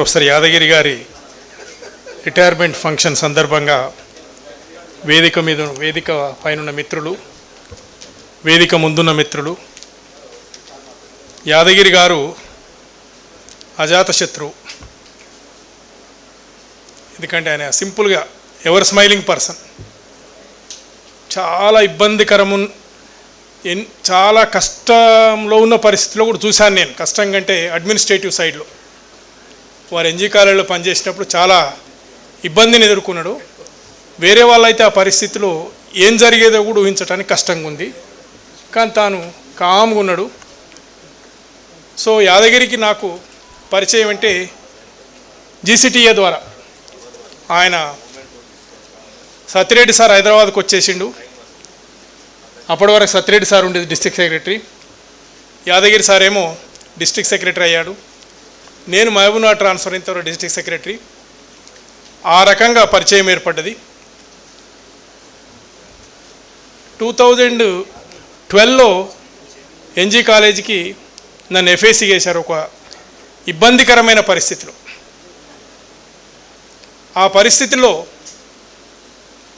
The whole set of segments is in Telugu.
ప్రొఫెసర్ యాదగిరి గారి రిటైర్మెంట్ ఫంక్షన్ సందర్భంగా వేదిక మీద వేదిక పైనున్న మిత్రులు వేదిక ముందున్న మిత్రులు యాదగిరి గారు అజాతశత్రువు ఎందుకంటే ఆయన సింపుల్గా ఎవర్ స్మైలింగ్ పర్సన్. చాలా ఇబ్బందికరము చాలా కష్టంలో ఉన్న పరిస్థితిలో కూడా చూశాను నేను. కష్టం కంటే అడ్మినిస్ట్రేటివ్ సైడ్లో వారు ఎన్జీ కాలేజీలో పనిచేసినప్పుడు చాలా ఇబ్బందిని ఎదుర్కొన్నాడు. వేరే వాళ్ళైతే ఆ పరిస్థితిలో ఏం జరిగేదో కూడా ఊహించడానికి కష్టంగా ఉంది. కానీ తాను కామ్గా ఉన్నాడు. సో యాదగిరికి నాకు పరిచయం అంటే జీసీటీఏ ద్వారా ఆయన సత్యరెడ్డి సార్ హైదరాబాద్కు వచ్చేసిండు. అప్పటి వరకు సత్యరెడ్డి సార్ ఉండేది డిస్ట్రిక్ట్ సెక్రటరీ. యాదగిరి సార్ ఏమో డిస్ట్రిక్ట్ సెక్రటరీ అయ్యాడు. నేను మహబూబ్నగర్ ట్రాన్స్ఫర్ అయిన తర్వాత డిస్ట్రిక్ట్ సెక్రటరీ. ఆ రకంగా పరిచయం ఏర్పడ్డది. టూ థౌజండ్ ట్వెల్వ్లో ఎన్జీ కాలేజీకి నన్ను ఎఫ్ఏసీ చేశారు. ఒక ఇబ్బందికరమైన పరిస్థితిలో. ఆ పరిస్థితిలో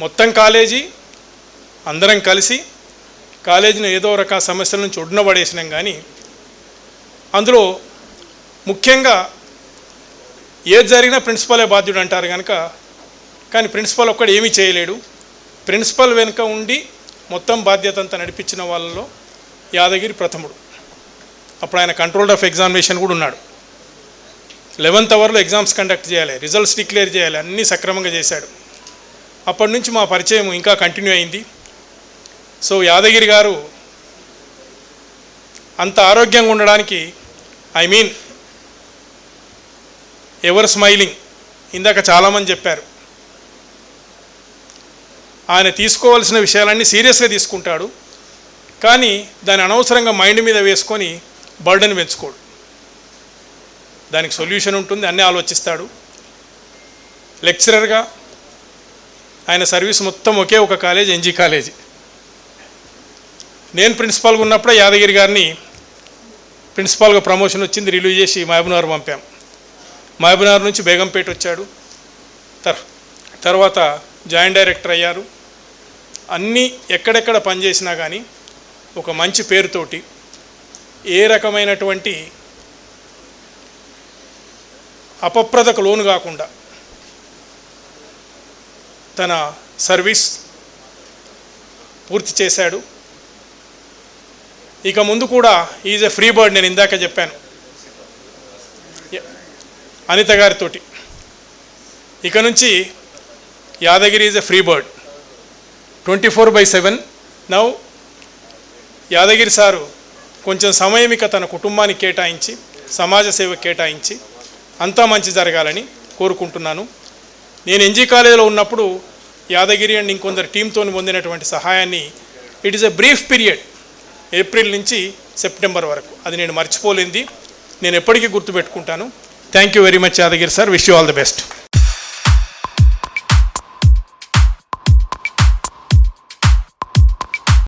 మొత్తం కాలేజీ అందరం కలిసి కాలేజీని ఏదో రకాల సమస్యల నుంచి ఒడిన కానీ అందులో ముఖ్యంగా ఏది జరిగినా ప్రిన్సిపలే బాధ్యుడు అంటారు కనుక కానీ ప్రిన్సిపల్ ఒక్కడు ఏమీ చేయలేడు. ప్రిన్సిపల్ వెనుక ఉండి మొత్తం బాధ్యత అంతా నడిపించిన వాళ్ళలో యాదగిరి ప్రథముడు. అప్పుడు ఆయన కంట్రోల్ ఆఫ్ ఎగ్జామినేషన్ కూడా ఉన్నాడు. లెవెన్త్ అవర్లో ఎగ్జామ్స్ కండక్ట్ చేయాలి రిజల్ట్స్ డిక్లేర్ చేయాలి అన్నీ సక్రమంగా చేశాడు. అప్పటి నుంచి మా పరిచయం ఇంకా కంటిన్యూ అయింది. సో యాదగిరి గారు అంత ఆరోగ్యంగా ఉండడానికి ఐ మీన్ ఎవర్ స్మైలింగ్? ఇందాక చాలామంది చెప్పారు. ఆయన తీసుకోవాల్సిన విషయాలన్నీ సీరియస్గా తీసుకుంటాడు. కానీ దాని అనవసరంగా మైండ్ మీద వేసుకొని బర్డన్ పెంచుకోడు. దానికి సొల్యూషన్ ఉంటుంది అన్నీ ఆలోచిస్తాడు. లెక్చరర్గా ఆయన సర్వీస్ మొత్తం ఒకే ఒక కాలేజ్ ఎన్జీ కాలేజీ. నేను ప్రిన్సిపాల్గా ఉన్నప్పుడే యాదగిరి గారిని ప్రిన్సిపాల్గా ప్రమోషన్ వచ్చింది రిలీవ్ చేసి మహబూబ్నగర్ పంపాం. మహబూబ్నగర్ నుంచి బేగంపేట వచ్చాడు. తర్ తర్వాత జాయింట్ డైరెక్టర్ అయ్యారు. అన్నీ ఎక్కడెక్కడ పనిచేసినా కానీ ఒక మంచి పేరుతోటి ఏ రకమైనటువంటి అపప్రదకు లోను కాకుండా తన సర్వీస్ పూర్తి చేశాడు. ఇక ముందు కూడా ఈజ్ ఎ ఫ్రీ బర్డ్ నేను ఇందాక చెప్పాను. అనిత గారితోటి. ఇక నుంచి Yadagiri is a free bird twenty four by seven now Yadagiri sir కొంచెం సమయం ఇక తన కుటుంబానికి కేటాయించి సమాజ సేవ కేటాయించి అంతా మంచి జరగాలని కోరుకుంటున్నాను. నేను ఎన్జీ కాలేజీలో ఉన్నప్పుడు యాదగిరి అండ్ ఇంకొందరు టీంతో పొందినటువంటి సహాయాన్ని it is a brief period April నుంచి సెప్టెంబర్ వరకు. అది నేను మర్చిపోలేంది నేను ఎప్పటికీ గుర్తుపెట్టుకుంటాను. Thank you very much, Adagir sir. Wish you all the best.